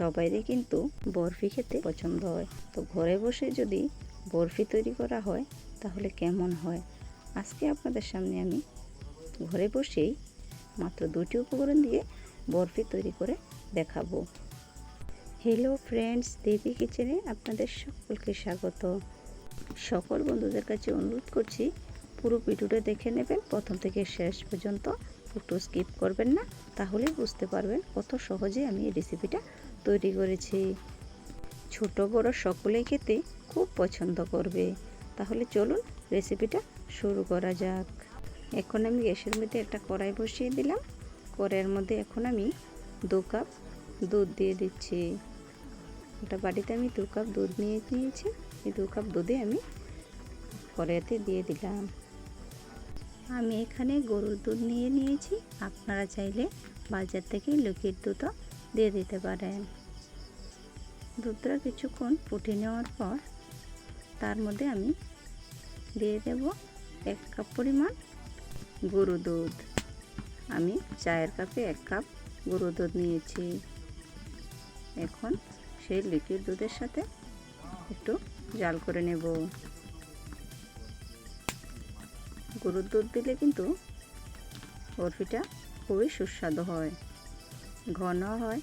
সবাইরই কিন্তু বরফি খেতে পছন্দ হয়। তো ঘরে বসে যদি বরফি তৈরি করা হয়, তাহলে কেমন হয়? আজকে আপনাদের সামনে আমি ঘরে বসেই মাত্র দুটি উপকরণ দিয়ে বরফি তৈরি করে দেখাবো। হ্যালো ফ্রেন্ডস দেবী কিচেনে আপনাদের সকলকে স্বাগত। সকল বন্ধুদের কাছে অনুরোধ করছি, পুরো ভিডিওটা দেখে নেবেন, প্রথম থেকে শেষ পর্যন্ত। একটু স্কিপ করবেন না, তাহলে বুঝতে পারবেন কত সহজে আমি এই রেসিপিটা তৈরি করেছি। ছোট, বড় সকলেই খেতে খুব পছন্দ করবে। তাহলে চলুন রেসিপিটা শুরু করা যাক। এখন আমি গ্যাসের মধ্যে একটা কড়াই বসিয়ে দিলাম। কড়াইয়ের মধ্যে এখন আমি দু কাপ দুধ দিয়ে দিচ্ছি। একটা বাড়িতে আমি দু কাপ দুধ নিয়ে নিয়েছি। এই দু কাপ দুধে আমি কড়াইতে দিয়ে দিলাম। আমি এখানে গরুর দুধ নিয়ে নিয়েছি। আপনারা চাইলে বাজার থেকে লুকির দুধও দিয়ে দিতে পারেন। দুধটা কিছুক্ষণ ফুটে নেওয়ার পর তার মধ্যে আমি দিয়ে দেব এক কাপ পরিমাণ গরু দুধ। আমি চায়ের কাপে এক কাপ গরু দুধ নিয়েছি। এখন সেই লিকুইড দুধের সাথে একটু জাল করে নেব। গরুর দুধ দিলে কিন্তু বরফিটা খুবই সুস্বাদু হয়, ঘন হয়।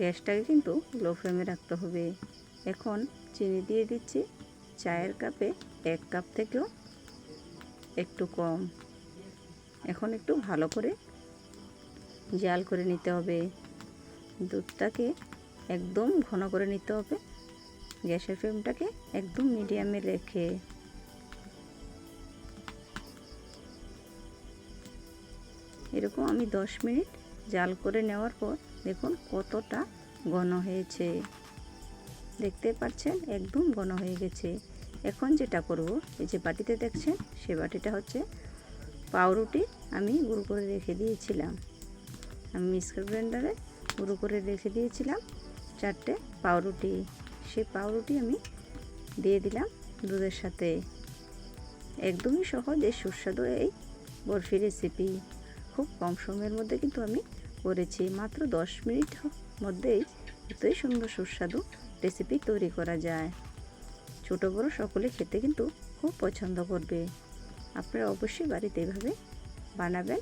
গ্যাসটাকে কিন্তু লো ফ্লেমে রাখতে হবে। এখন চিনি দিয়ে দিচ্ছি, চায়ের কাপে এক কাপ থেকেও একটু কম। এখন একটু ভালো করে জাল করে নিতে হবে। দুধটাকে একদম ঘন করে নিতে হবে। গ্যাসের ফ্লেমটাকে একদম মিডিয়ামে রেখে। এরকম আমি দশ মিনিট জাল করে নেওয়ার পর দেখুন কতটা ঘন হয়েছে। দেখতে পাচ্ছেন একদম ঘন হয়ে গেছে। এখন যেটা করব, এই যে বাটিতে দেখছেন, সে বাটিটা হচ্ছে পাউরুটি আমি গুঁড়ো করে রেখে দিয়েছিলাম। আমি মিক্সার গ্রাইন্ডারে গুঁড়ো করে রেখে দিয়েছিলাম। চারটে পাউরুটি, সেই পাউরুটি আমি দিয়ে দিলাম দুধের সাথে। একদমই সহজ, এই সুস্বাদু এই বরফি রেসিপি খুব কম সময়ের মধ্যে কিন্তু আমি করেছি, মাত্র দশ মিনিট মধ্যেই এতই সুন্দর সুস্বাদু রেসিপি তৈরি করা যায়। ছোট বড় সকলে খেতে কিন্তু খুব পছন্দ করবে। আপনারা অবশ্যই বাড়িতে এভাবে বানাবেন।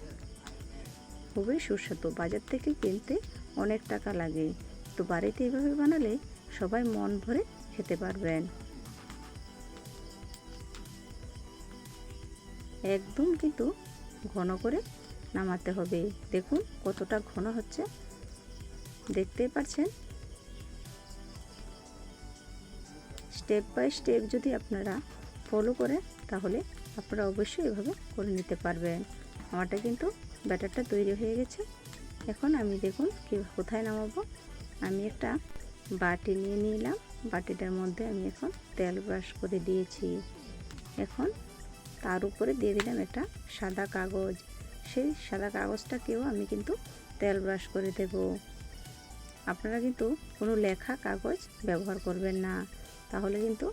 খুবই সুস্বাদু, বাজার থেকে কিনতে অনেক টাকা লাগে। তো বাড়িতে এইভাবে বানালে সবাই মন ভরে খেতে পারবেন। একদম কিন্তু ঘন করে নামাতে হবে। দেখুন কতটা ঘন হচ্ছে। দেখতেই পাচ্ছেন স্টেপ বাই স্টেপ যদি আপনারা ফলো করেন, তাহলে আপনারা অবশ্যই এভাবে করে নিতে পারবেন। আমারটা কিন্তু ব্যাটারটা তৈরি হয়ে গেছে। এখন আমি দেখুন কি কোথায় নামাবো? আমি একটা বাটি নিয়ে নিলাম। বাটিটার মধ্যে আমি এখন তেল ব্রাশ করে দিয়েছি। এখন তার উপরে দিয়ে দিলাম একটা সাদা কাগজ। সেই সাদা কাগজটাকেও আমি কিন্তু তেল ব্রাশ করে দেব। আপনারা কিন্তু কোনো লেখা কাগজ ব্যবহার করবেন না, তাহলে কিন্তু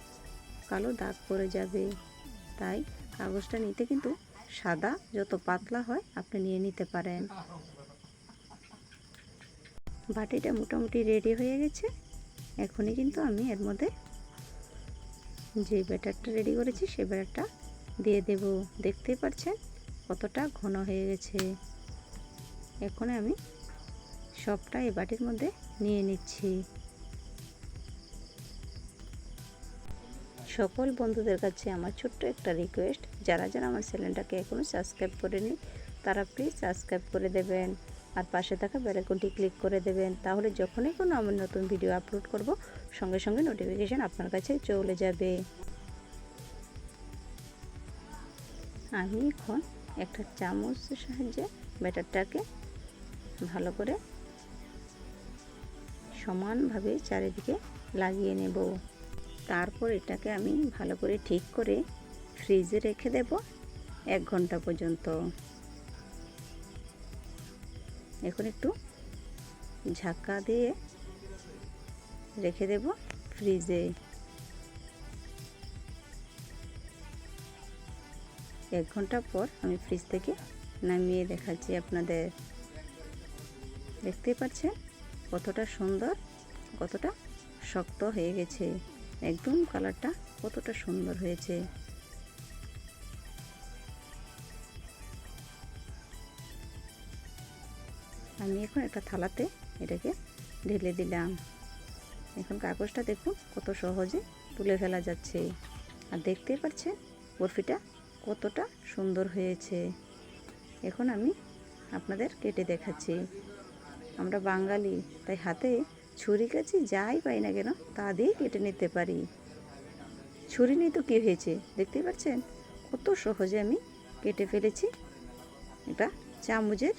কালো দাগ পড়ে যাবে। তাই কাগজটা নিতে কিন্তু সাদা, যত পাতলা হয় আপনি নিয়ে নিতে পারেন। বাটিটা মোটামুটি রেডি হয়ে গেছে। এখনই কিন্তু আমি এর মধ্যে যে ব্যাটারটা রেডি করেছি সেই ব্যাটারটা দিয়ে দেব। দেখতেই পাচ্ছেন কতটা ঘন হয়ে গেছে। এখন আমি সবটা এই বাটির মধ্যে নিয়ে নিচ্ছি। সকল বন্ধুদের কাছে আমার ছোট্ট একটা রিকোয়েস্ট যারা যারা আমার চ্যানেলটাকে এখনও সাবস্ক্রাইব করেনি, তারা প্লিজ সাবস্ক্রাইব করে দেবেন। আর পাশে থাকা বেলাইকনটি ক্লিক করে দেবেন। তাহলে যখনই কোনো আমি নতুন ভিডিও আপলোড করব, সঙ্গে সঙ্গে নোটিফিকেশান আপনার কাছে চলে যাবে। আমি এখন একটা চামচের সাহায্যে ব্যাটারটাকে ভালো করে সমানভাবে চারিদিকে লাগিয়ে নেব। তারপর এটাকে আমি ভালো করে ঠিক করে ফ্রিজে রেখে দেব এক ঘণ্টা পর্যন্ত। এখন একটু ঝাঁকা দিয়ে রেখে দেব ফ্রিজে। এক ঘণ্টা পর আমি ফ্রিজ থেকে নামিয়ে দেখাচ্ছি আপনাদের। দেখতেই পাচ্ছেন কতটা সুন্দর, কতটা শক্ত হয়ে গেছে। একদম কালারটা কতটা সুন্দর হয়েছে। আমি এখন একটা থালাতে এটাকে ঢেলে দিলাম। এখন কাগজটা দেখুন কত সহজে তুলে ফেলা যাচ্ছে। আর দেখতেই পাচ্ছেন বরফিটা কতটা সুন্দর হয়েছে। এখন আমি আপনাদের কেটে দেখাচ্ছি। আমরা বাঙালি, তাই হাতে ছুরি কাছি যাই পাই না কেন, তা দিয়ে কেটে নিতে পারি। ছুরি নেই তো কী হয়েছে? দেখতেই পাচ্ছেন কত সহজে আমি কেটে ফেলেছি। এটা চামচের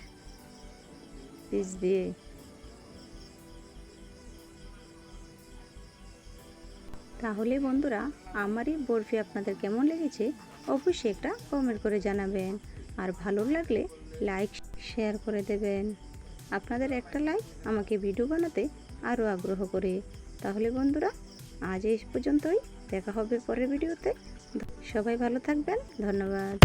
পিস দিয়ে তাহলে বন্ধুরা, আমার এই বরফি আপনাদের কেমন লেগেছে? অবশ্যই একটা কমেন্ট করে জানাবেন। আর ভালো লাগলে লাইক শেয়ার করে দেবেন। আপনাদের একটা লাইক আমাকে ভিডিও বানাতে আরও আগ্রহ করে। তাহলে বন্ধুরা, আজ এই পর্যন্তই। দেখা হবে পরের ভিডিওতে সবাই ভালো থাকবেন। ধন্যবাদ।